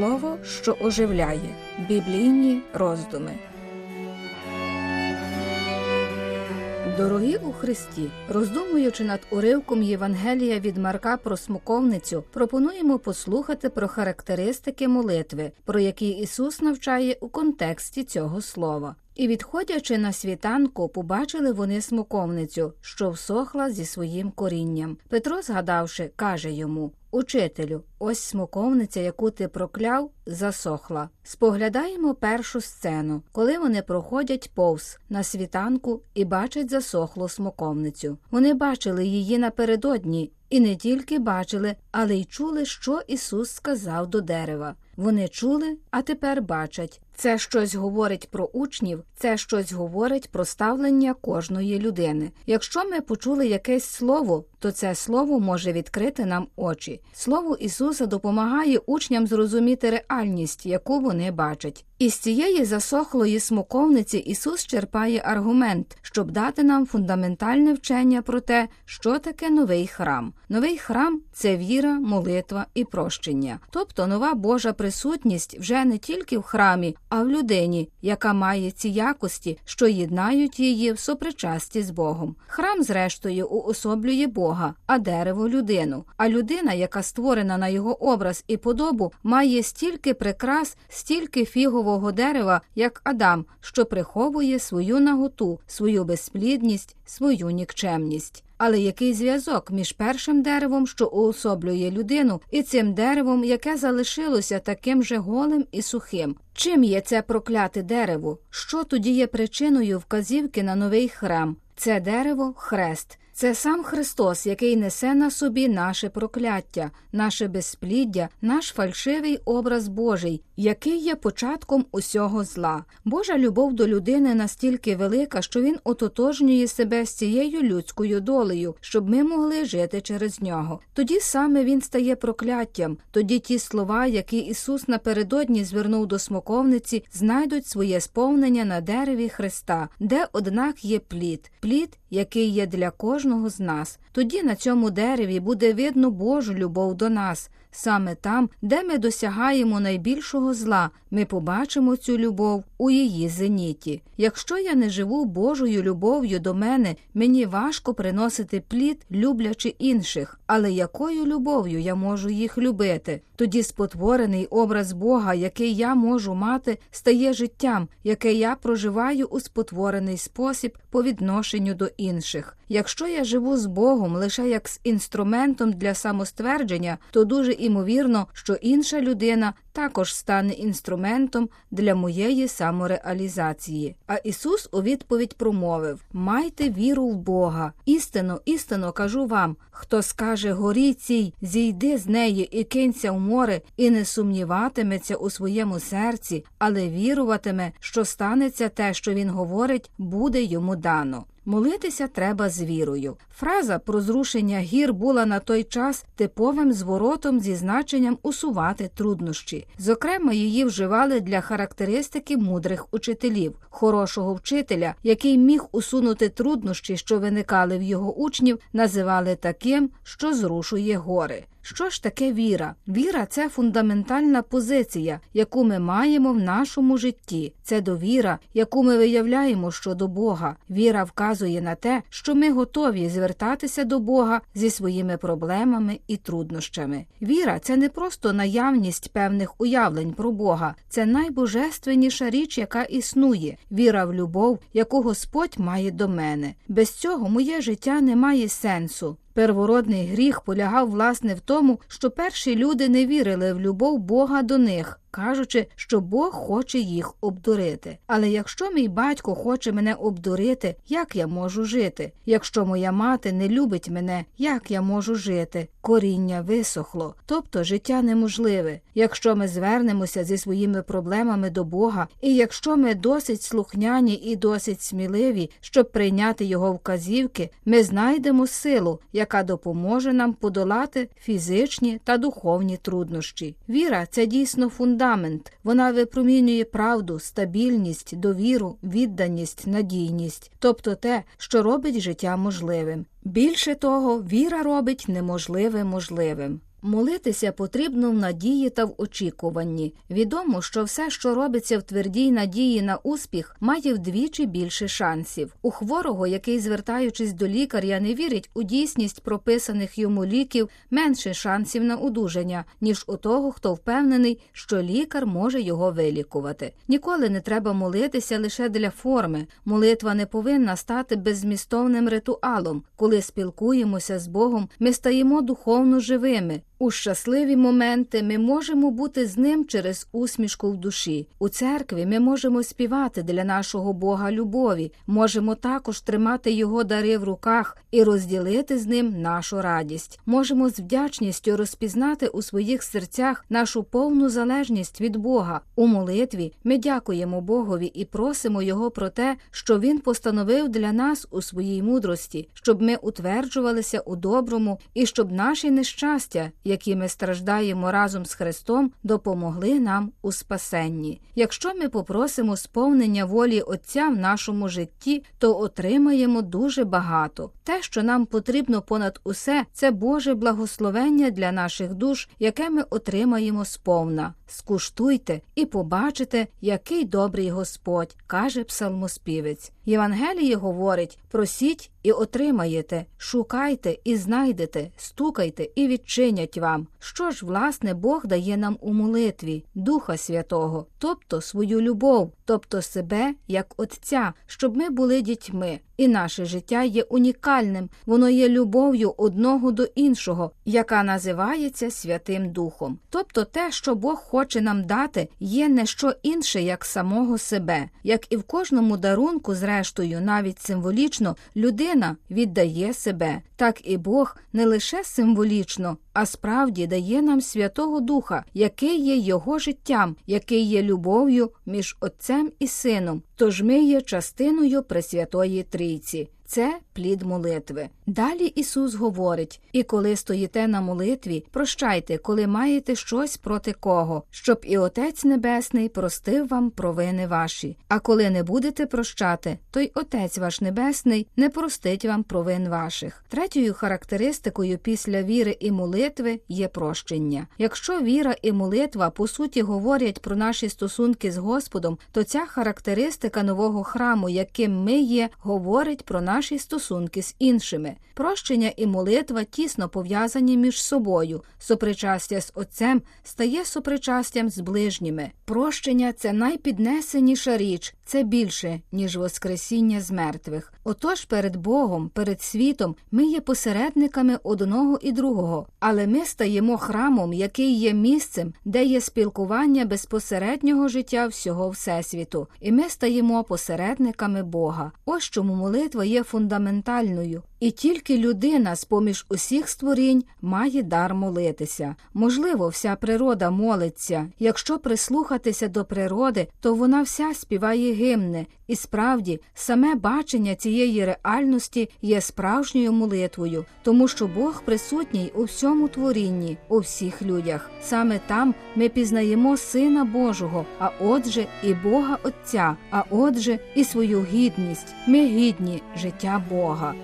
Слово, що оживляє. Біблійні роздуми. Дорогі у Христі, роздумуючи над уривком Євангелія від Марка про смоковницю, пропонуємо послухати про характеристики молитви, про які Ісус навчає у контексті цього слова. І, відходячи на світанку, побачили вони смоковницю, що всохла зі своїм корінням. Петро, згадавши, каже йому Учителю, ось смоковниця, яку ти прокляв, засохла. Споглядаємо першу сцену, коли вони проходять повз на світанку і бачать засохлу смоковницю. Вони бачили її напередодні і не тільки бачили, але й чули, що Ісус сказав до дерева. Вони чули, а тепер бачать. Це щось говорить про учнів, це щось говорить про ставлення кожної людини. Якщо ми почули якесь слово, то це слово може відкрити нам очі. Слово Ісуса допомагає учням зрозуміти реальність, яку вони бачать. Із цієї засохлої смоковниці Ісус черпає аргумент, щоб дати нам фундаментальне вчення про те, що таке новий храм. Новий храм це віра, молитва і прощення, тобто нова Божа присутність вже не тільки в храмі, а в людині, яка має ці якості, що єднають її в сопричасті з Богом. Храм, зрештою, уособлює Бога, а дерево людину. А людина, яка створена на його образ і подобу, має стільки прикрас, стільки фігового дерева, як Адам, що приховує свою наготу, свою безплідність, свою нікчемність. Але який зв'язок між першим деревом, що уособлює людину, і цим деревом, яке залишилося таким же голим і сухим? Чим є це прокляте дерево? Що тоді є причиною вказівки на новий храм? Це дерево хрест. Це сам Христос, який несе на собі наше прокляття, наше безпліддя, наш фальшивий образ Божий, який є початком усього зла. Божа любов до людини настільки велика, що він ототожнює себе з цією людською долею, щоб ми могли жити через нього. Тоді саме він стає прокляттям. Тоді ті слова, які Ісус напередодні звернув до смоковниці, знайдуть своє сповнення на дереві Христа, де однак є плід, плід, який є для кожного з нас. Тоді на цьому дереві буде видно Божу любов до нас. Саме там, де ми досягаємо найбільшого зла, ми побачимо цю любов у її зеніті. Якщо я не живу Божою любов'ю до мене, мені важко приносити плід, люблячи інших, але якою любов'ю я можу їх любити? Тоді спотворений образ Бога, який я можу мати, стає життям, яке я проживаю у спотворений спосіб по відношенню до інших. Якщо я живу з Богом лише як з інструментом для самоствердження, то дуже імовірно, що інша людина також стане інструментом для моєї самореалізації. А Ісус у відповідь промовив: Майте віру в Бога. Істинно, істинно кажу вам, хто скаже горі цій, зійди з неї і кинься в море, і не сумніватиметься у своєму серці, але віруватиме, що станеться те, що він говорить, буде йому дано. Молитися треба з вірою. Фраза про зрушення гір була на той час типовим зворотом зі значенням усувати труднощі. Зокрема, її вживали для характеристики мудрих учителів, хорошого вчителя, який міг усунути труднощі, що виникали в його учнів, називали таким, що зрушує гори. Що ж таке віра? Віра це фундаментальна позиція, яку ми маємо в нашому житті. Це довіра, яку ми виявляємо щодо Бога. Віра вказує на те, що ми готові звертатися до Бога зі своїми проблемами і труднощами. Віра це не просто наявність певних уявлень про Бога, це найбожественніша річ, яка існує. Віра в любов, яку Господь має до мене. Без цього моє життя не має сенсу. Первородний гріх полягав власне в тому, що перші люди не вірили в любов Бога до них, кажучи, що Бог хоче їх обдурити. Але якщо мій батько хоче мене обдурити, як я можу жити? Якщо моя мати не любить мене, як я можу жити? Коріння висохло, тобто життя неможливе. Якщо ми звернемося зі своїми проблемами до Бога, і якщо ми досить слухняні і досить сміливі, щоб прийняти його вказівки, ми знайдемо силу, яка допоможе нам подолати фізичні та духовні труднощі. Віра це дійсно фундамент. Вона випромінює правду, стабільність, довіру, відданість, надійність, тобто те, що робить життя можливим. Більше того, віра робить неможливе можливим. Молитися потрібно в надії та в очікуванні. Відомо, що все, що робиться в твердій надії на успіх, має вдвічі більше шансів. У хворого, який, звертаючись до лікаря, не вірить у дійсність прописаних йому ліків, менше шансів на одужання, ніж у того, хто впевнений, що лікар може його вилікувати. Ніколи не треба молитися лише для форми. Молитва не повинна стати беззмістовним ритуалом. Коли спілкуємося з Богом, ми стаємо духовно живими. У щасливі моменти ми можемо бути з ним через усмішку в душі. У церкві ми можемо співати для нашого Бога любові, можемо також тримати його дари в руках і розділити з ним нашу радість. Можемо з вдячністю розпізнати у своїх серцях нашу повну залежність від Бога. У молитві ми дякуємо Богові і просимо Його про те, що Він постановив для нас у своїй мудрості, щоб ми утверджувалися у доброму і щоб наші нещастя які ми страждаємо разом з Христом, допомогли нам у спасенні. Якщо ми попросимо сповнення волі Отця в нашому житті, то отримаємо дуже багато. Те, що нам потрібно понад усе, це Боже благословення для наших душ, яке ми отримаємо сповна. Скуштуйте і побачите, який добрий Господь, каже псалмоспівець. Євангеліє говорить: просіть і отримаєте, шукайте і знайдете, стукайте і відчинять вам. Що ж, власне, Бог дає нам у молитві, Духа Святого, тобто свою любов, тобто себе як Отця, щоб ми були дітьми. І наше життя є унікальним, воно є любов'ю одного до іншого, яка називається Святим Духом. Тобто те, що Бог хоче нам дати, є не що інше, як самого себе, як і в кожному дарунку, зрештою, навіть символічно, людина віддає себе, так і Бог не лише символічно, а справді дає нам Святого Духа, який є Його життям, який є любов'ю між Отцем і Сином. Тож ми є частиною Пресвятої Трійці. Це плід молитви. Далі Ісус говорить: і коли стоїте на молитві, прощайте, коли маєте щось проти кого, щоб і Отець Небесний простив вам провини ваші. А коли не будете прощати, то й Отець ваш Небесний не простить вам провин ваших. Третьою характеристикою після віри і молитви є прощення. Якщо віра і молитва по суті говорять про наші стосунки з Господом, то ця характеристика нового храму, яким ми є, говорить про наші стосунки з іншими. Прощення і молитва тісно пов'язані між собою. Сопричастя з Отцем стає сопричастям з ближніми. Прощення це найпіднесеніша річ, це більше, ніж Воскресіння з мертвих. Отож, перед Богом, перед світом ми є посередниками одного і другого, але ми стаємо храмом, який є місцем, де є спілкування безпосереднього життя всього Всесвіту, і ми стаємо посередниками Бога. Ось чому молитва є фундаментальною. І тільки людина з поміж усіх створінь має дар молитися. Можливо, вся природа молиться. Якщо прислухатися до природи, то вона вся співає гімни, і справді саме бачення цієї реальності є справжньою молитвою, тому що Бог присутній у всьому творінні, у всіх людях. Саме там ми пізнаємо Сина Божого, а отже, і Бога Отця, а отже, і свою гідність. Ми гідні життя Бога.